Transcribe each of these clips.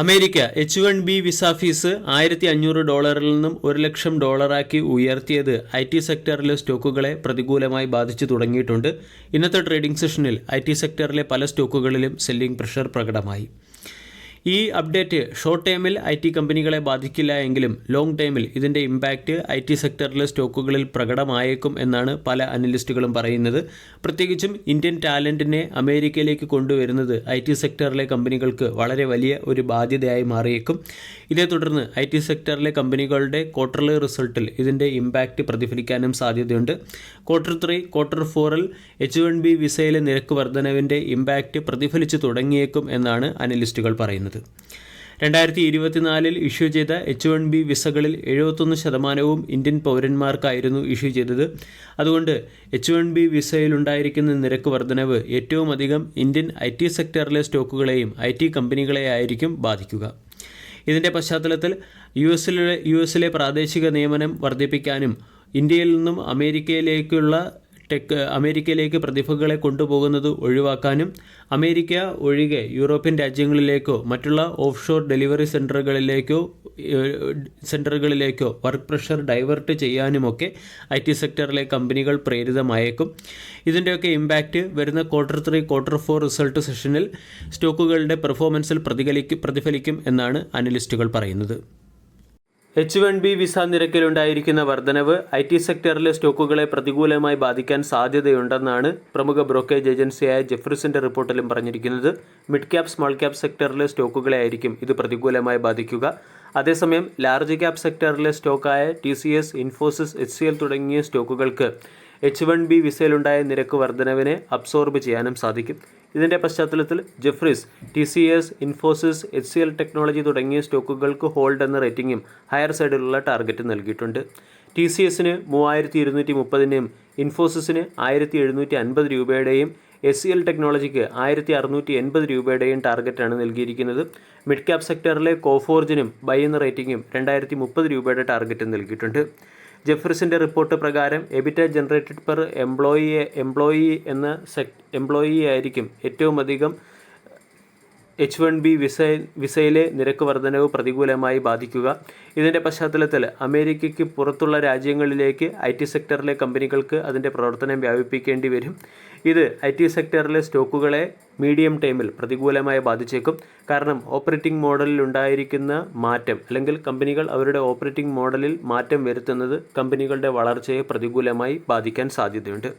America H one B visa fee ആയിരത്തി അഞ്ഞൂറ് ഡോളറിൽ നിന്നും ഒരു ലക്ഷം ഡോളറാക്കി ഉയർത്തിയത് ഐ ടി സെക്ടറിലെ സ്റ്റോക്കുകളെ പ്രതികൂലമായി ബാധിച്ചു തുടങ്ങിയിട്ടുണ്ട്. ഇന്നത്തെ ട്രേഡിംഗ് സെഷനിൽ ഐ ടി സെക്ടറിലെ പല സ്റ്റോക്കുകളിലും സെല്ലിംഗ് പ്രഷർ പ്രകടമായി. ഈ അപ്ഡേറ്റ് ഷോർട്ട് ടൈമിൽ ഐ ടി കമ്പനികളെ ബാധിക്കില്ല എങ്കിലും ലോങ് ടൈമിൽ ഇതിന്റെ ഇമ്പാക്റ്റ് ഐ ടി സെക്ടറിലെ സ്റ്റോക്കുകളിൽ പ്രകടമായേക്കും എന്നാണ് പല അനലിസ്റ്റുകളും പറയുന്നത്. പ്രത്യേകിച്ചും ഇന്ത്യൻ ടാലന്റിനെ അമേരിക്കയിലേക്ക് കൊണ്ടുവരുന്നത് ഐ ടി സെക്ടറിലെ കമ്പനികൾക്ക് വളരെ വലിയ ഒരു ബാധ്യതയായി മാറിയേക്കും. ഇതേ തുടർന്ന് ഐ ടി സെക്ടറിലെ കമ്പനികളുടെ ക്വാർട്ടർലി റിസൾട്ടിൽ ഇതിന്റെ ഇമ്പാക്റ്റ് പ്രതിഫലിക്കാനും സാധ്യതയുണ്ട്. ക്വാർട്ടർ ത്രീ ക്വാർട്ടർ ഫോറിൽ എച്ച് വൺ ബി വിസയിലെ നിരക്ക് വർധനവിന്റെ ഇമ്പാക്റ്റ് പ്രതിഫലിച്ചു തുടങ്ങിയേക്കും എന്നാണ് അനലിസ്റ്റുകൾ പറയുന്നത്. രണ്ടായിരത്തി ഇരുപത്തിനാലിൽ ഇഷ്യൂ ചെയ്ത എച്ച് വൺ ബി വിസകളിൽ എഴുപത്തൊന്ന് ശതമാനവും ഇന്ത്യൻ പൗരന്മാർക്കായിരുന്നു ഇഷ്യൂ ചെയ്തത്. അതുകൊണ്ട് എച്ച് വൺ ബി വിസയിലുണ്ടായിരിക്കുന്ന നിരക്ക് വർധനവ് ഏറ്റവും അധികം ഇന്ത്യൻ ഐ ടി സെക്ടറിലെ സ്റ്റോക്കുകളെയും ഐ ടി കമ്പനികളെയായിരിക്കും ബാധിക്കുക. ഇതിന്റെ പശ്ചാത്തലത്തിൽ യു എസിലെ യു എസിലെ പ്രാദേശിക നിയമനം വർദ്ധിപ്പിക്കാനും ഇന്ത്യയിൽ നിന്നും അമേരിക്കയിലേക്കുള്ള ടെക് അമേരിക്കയിലേക്ക് പ്രതിഭകളെ കൊണ്ടുപോകുന്നത് ഒഴിവാക്കാനും അമേരിക്ക ഒഴികെ യൂറോപ്യൻ രാജ്യങ്ങളിലേക്കോ മറ്റുള്ള ഓഫ് ഷോർ ഡെലിവറി സെന്ററുകളിലേക്കോ സെന്ററുകളിലേക്കോ വർക്ക് പ്രഷർ ഡൈവേർട്ട് ചെയ്യാനുമൊക്കെ ഐ ടി സെക്ടറിലെ കമ്പനികൾ പ്രേരിതമായേക്കും. ഇതിന്റെയൊക്കെ ഇമ്പാക്റ്റ് വരുന്ന quarter three quarter four result സെഷനിൽ സ്റ്റോക്കുകളുടെ പെർഫോമൻസിൽ പ്രതിഫലിക്കും പ്രതിഫലിക്കും എന്നാണ് അനലിസ്റ്റുകൾ പറയുന്നത്. എച്ച് വൺ ബി വിസ നിരക്കിലുണ്ടായിരിക്കുന്ന വർധനവ് ഐ ടി സെക്ടറിലെ സ്റ്റോക്കുകളെ പ്രതികൂലമായി ബാധിക്കാൻ സാധ്യതയുണ്ടെന്നാണ് പ്രമുഖ ബ്രോക്കേജ് ഏജൻസിയായ ജെഫ്രിസിന്റെ റിപ്പോർട്ടിലും പറഞ്ഞിരിക്കുന്നത്. മിഡ് ക്യാപ് സ്മോൾ ക്യാപ് സെക്ടറിലെ സ്റ്റോക്കുകളെ ആയിരിക്കും ഇത് പ്രതികൂലമായി ബാധിക്കുക. അതേസമയം ലാർജ് ക്യാപ് സെക്ടറിലെ സ്റ്റോക്കായ T C S Infosys H C L തുടങ്ങിയ സ്റ്റോക്കുകൾക്ക് എച്ച് വൺ ബി വിസയിലുണ്ടായ നിരക്ക് വർധനവിനെ അബ്സോർബ് ചെയ്യാനും സാധിക്കും. ഇതിന്റെ പശ്ചാത്തലത്തിൽ Jefferies T C S Infosys H C L technology തുടങ്ങിയ സ്റ്റോക്കുകൾക്ക് ഹോൾഡ് എന്ന റേറ്റിംഗും ഹയർ സൈഡിലുള്ള ടാർഗറ്റ് നൽകിയിട്ടുണ്ട്. ടി സി എസിന് മൂവായിരത്തി ഇരുന്നൂറ്റി മുപ്പതിന്റെയും ഇൻഫോസിസിന് ആയിരത്തി എഴുന്നൂറ്റി അൻപത് രൂപയുടെയും എസ് സി എൽ ടെക്നോളജിക്ക് ആയിരത്തി അറുന്നൂറ്റി എൺപത് രൂപയുടെയും ടാർഗറ്റാണ് നൽകിയിരിക്കുന്നത്. മിഡ് ക്യാപ് സെക്ടറിലെ കോഫോർജിനും ബൈ എന്ന റേറ്റിംഗും രണ്ടായിരത്തി മുപ്പത് രൂപയുടെ ടാർഗറ്റ് നൽകിയിട്ടുണ്ട്. ജെഫ്രിസിന്റെ റിപ്പോർട്ട് പ്രകാരം EBITA generated per employee employee എന്ന സെക് എംപ്ലോയി ആയിരിക്കും ഏറ്റവും അധികം എച്ച് വൺ ബി വിസ വിസയിലെ നിരക്ക് വർധനവ് പ്രതികൂലമായി ബാധിക്കുക. ഇതിന്റെ പശ്ചാത്തലത്തിൽ അമേരിക്കയ്ക്ക് പുറത്തുള്ള രാജ്യങ്ങളിലേക്ക് ഐ ടി സെക്ടറിലെ കമ്പനികൾക്ക് അതിന്റെ പ്രവർത്തനം വ്യാപിപ്പിക്കേണ്ടി വരും. ഇത് ഐ ടി സെക്ടറിലെ സ്റ്റോക്കുകളെ മീഡിയം ടൈമിൽ പ്രതികൂലമായി ബാധിച്ചേക്കും. കാരണം ഓപ്പറേറ്റിംഗ് മോഡലിൽ ഉണ്ടായിരിക്കുന്ന മാറ്റം അല്ലെങ്കിൽ കമ്പനികൾ അവരുടെ ഓപ്പറേറ്റിംഗ് മോഡലിൽ മാറ്റം വരുത്തുന്നത് കമ്പനികളുടെ വളർച്ചയെ പ്രതികൂലമായി ബാധിക്കാൻ സാധ്യതയുണ്ട്.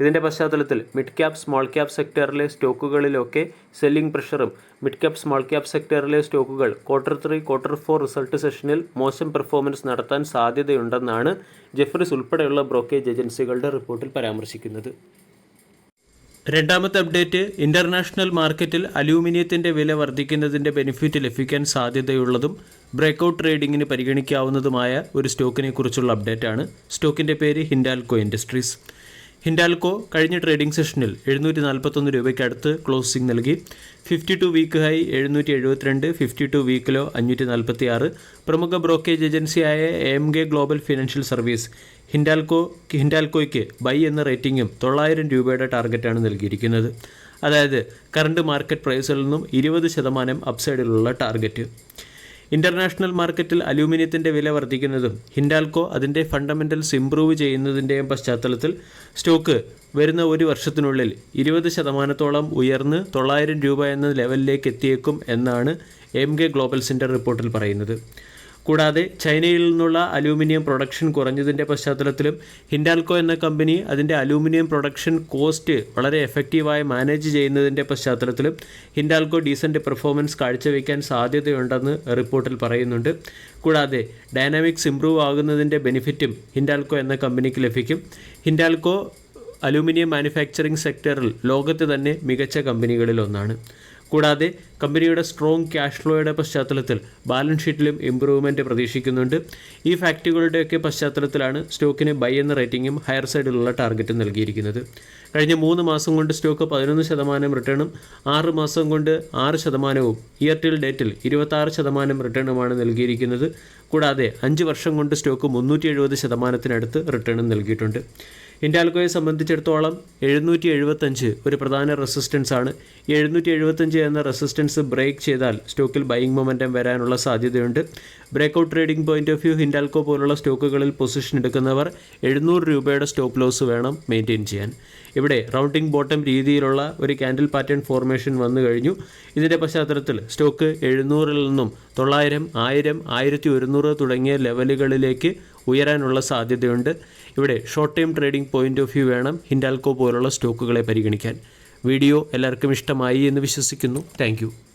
ഇതിന്റെ പശ്ചാത്തലത്തിൽ മിഡ് ക്യാപ് സ്മോൾ ക്യാപ് സെക്ടറിലെ സ്റ്റോക്കുകളിലൊക്കെ സെല്ലിംഗ് പ്രഷറും മിഡ് ക്യാപ് സ്മോൾ ക്യാപ് സെക്ടറിലെ സ്റ്റോക്കുകൾ quarter three quarter four result സെഷനിൽ മോശം പെർഫോമൻസ് നടത്താൻ സാധ്യതയുണ്ടെന്നാണ് ജെഫ്രിസ് ഉൾപ്പെടെയുള്ള ബ്രോക്കേജ് ഏജൻസികളുടെ റിപ്പോർട്ടിൽ പരാമർശിക്കുന്നത്. രണ്ടാമത്തെ അപ്ഡേറ്റ് ഇന്റർനാഷണൽ മാർക്കറ്റിൽ അലൂമിനിയത്തിന്റെ വില വർദ്ധിക്കുന്നതിന്റെ ബെനിഫിറ്റ് ലഭിക്കാൻ സാധ്യതയുള്ളതും ബ്രേക്കൗട്ട് ട്രേഡിങ്ങിന് പരിഗണിക്കാവുന്നതുമായ ഒരു സ്റ്റോക്കിനെ കുറിച്ചുള്ള അപ്ഡേറ്റാണ് സ്റ്റോക്കിന്റെ പേര് ഹിൻഡാൽകോ ഇൻഡസ്ട്രീസ് ഹിൻഡാൽകോ കഴിഞ്ഞ ട്രേഡിംഗ് സെഷനിൽ എഴുന്നൂറ്റി നാൽപ്പത്തൊന്ന് രൂപയ്ക്ക് അടുത്ത് ക്ലോസിംഗ് നൽകി. ഫിഫ്റ്റി ടു വീക്ക് ഹൈ എഴുന്നൂറ്റി എഴുപത്തിരണ്ട് ഫിഫ്റ്റി ടു വീക്കിലോ അഞ്ഞൂറ്റി നാൽപ്പത്തി ആറ് പ്രമുഖ ബ്രോക്കേജ് ഏജൻസിയായ M K global financial service Hindalco ഹിൻഡാൽക്കോയ്ക്ക് buy എന്ന റേറ്റിംഗും തൊള്ളായിരം രൂപയുടെ ടാർഗറ്റാണ് നൽകിയിരിക്കുന്നത്. അതായത് കറണ്ട് മാർക്കറ്റ് പ്രൈസിൽ നിന്നും ഇരുപത് ശതമാനം അപ്സൈഡിലുള്ള ടാർഗറ്റ്. ഇന്റർനാഷണൽ മാർക്കറ്റിൽ അലൂമിനിയത്തിന്റെ വില വർദ്ധിക്കുന്നതും ഹിൻഡാൽക്കോ അതിന്റെ ഫണ്ടമെന്റൽസ് ഇംപ്രൂവ് ചെയ്യുന്നതിന്റെയും പശ്ചാത്തലത്തിൽ സ്റ്റോക്ക് വരുന്ന ഒരു വർഷത്തിനുള്ളിൽ ഇരുപത് ശതമാനത്തോളം ഉയർന്ന് തൊള്ളായിരം രൂപ എന്ന ലെവലിലേക്ക് എത്തിയേക്കും എന്നാണ് എം കെ റിപ്പോർട്ടിൽ പറയുന്നത്. കൂടാതെ ചൈനയിൽ നിന്നുള്ള അലൂമിനിയം പ്രൊഡക്ഷൻ കുറഞ്ഞതിന്റെ പശ്ചാത്തലത്തിലും ഹിൻഡാൽക്കോ എന്ന കമ്പനി അതിന്റെ അലൂമിനിയം പ്രൊഡക്ഷൻ കോസ്റ്റ് വളരെ എഫക്റ്റീവായി മാനേജ് ചെയ്യുന്നതിന്റെ പശ്ചാത്തലത്തിലും ഹിൻഡാൽക്കോ ഡീസന്റ് പെർഫോമൻസ് കാഴ്ചവെക്കാൻ സാധ്യതയുണ്ടെന്ന് റിപ്പോർട്ടിൽ പറയുന്നുണ്ട്. കൂടാതെ ഡൈനാമിക്സ് ഇംപ്രൂവ് ആകുന്നതിന്റെ ബെനിഫിറ്റും ഹിൻഡാൽക്കോ എന്ന കമ്പനിക്ക് ലഭിക്കും. ഹിൻഡാൽക്കോ അലൂമിനിയം മാനുഫാക്ചറിംഗ് സെക്ടറിൽ ലോകത്ത് തന്നെ മികച്ച കമ്പനികളിൽ ഒന്നാണ് കൂടാതെ കമ്പനിയുടെ സ്ട്രോങ് ക്യാഷ് ഫ്ലോയുടെ പശ്ചാത്തലത്തിൽ ബാലൻസ് ഷീറ്റിലും ഇമ്പ്രൂവ്മെന്റ് പ്രതീക്ഷിക്കുന്നുണ്ട്. ഈ ഫാക്ടറികളുടെയൊക്കെ പശ്ചാത്തലത്തിലാണ് സ്റ്റോക്കിന് ബൈ എന്ന റേറ്റിംഗും ഹയർ സൈഡിലുള്ള ടാർഗറ്റും നൽകിയിരിക്കുന്നത്. കഴിഞ്ഞ മൂന്ന് മാസം കൊണ്ട് സ്റ്റോക്ക് പതിനൊന്ന് ശതമാനം റിട്ടേണും ആറ് മാസം കൊണ്ട് ആറ് ശതമാനവും ഇയർ ടിൽ ഡേറ്റിൽ ഇരുപത്താറ് ശതമാനം റിട്ടേണുമാണ് നൽകിയിരിക്കുന്നത്. കൂടാതെ അഞ്ച് വർഷം കൊണ്ട് സ്റ്റോക്ക് മുന്നൂറ്റി എഴുപത് ശതമാനത്തിനടുത്ത് റിട്ടേണും നൽകിയിട്ടുണ്ട്. ഹിൻഡാൽക്കോയെ സംബന്ധിച്ചിടത്തോളം എഴുന്നൂറ്റി എഴുപത്തഞ്ച് ഒരു പ്രധാന റെസിസ്റ്റൻസ് ആണ്. ഈ എഴുന്നൂറ്റി എഴുപത്തഞ്ച് എന്ന റെസിസ്റ്റൻസ് ബ്രേക്ക് ചെയ്താൽ സ്റ്റോക്കിൽ ബൈയിങ് മൊമെന്റം വരാനുള്ള സാധ്യതയുണ്ട്. Breakout trading point of view Hindalco പോലുള്ള സ്റ്റോക്കുകളിൽ പൊസിഷൻ എടുക്കുന്നവർ എഴുന്നൂറ് രൂപയുടെ സ്റ്റോപ്പ് ലോസ് വേണം മെയിന്റെയിൻ ചെയ്യാൻ. ഇവിടെ റൗണ്ടിംഗ് ബോട്ടം രീതിയിലുള്ള ഒരു ക്യാൻഡിൽ പാറ്റേൺ ഫോർമേഷൻ വന്നു കഴിഞ്ഞു. ഇതിന്റെ പശ്ചാത്തലത്തിൽ സ്റ്റോക്ക് എഴുന്നൂറിൽ നിന്നും തൊള്ളായിരം ആയിരം ആയിരത്തി ഒരുന്നൂറ് തുടങ്ങിയ ലെവലുകളിലേക്ക് ഉയരാനുള്ള സാധ്യതയുണ്ട്. ഇവിടെ short time trading point of view വേണം. ഹിൻഡാൽക്കോ പോലുള്ള സ്റ്റോക്കുകളെ പരിഗണിക്കാൻ. വീഡിയോ എല്ലാവർക്കും ഇഷ്ടമായി എന്ന് വിശ്വസിക്കുന്നു. താങ്ക്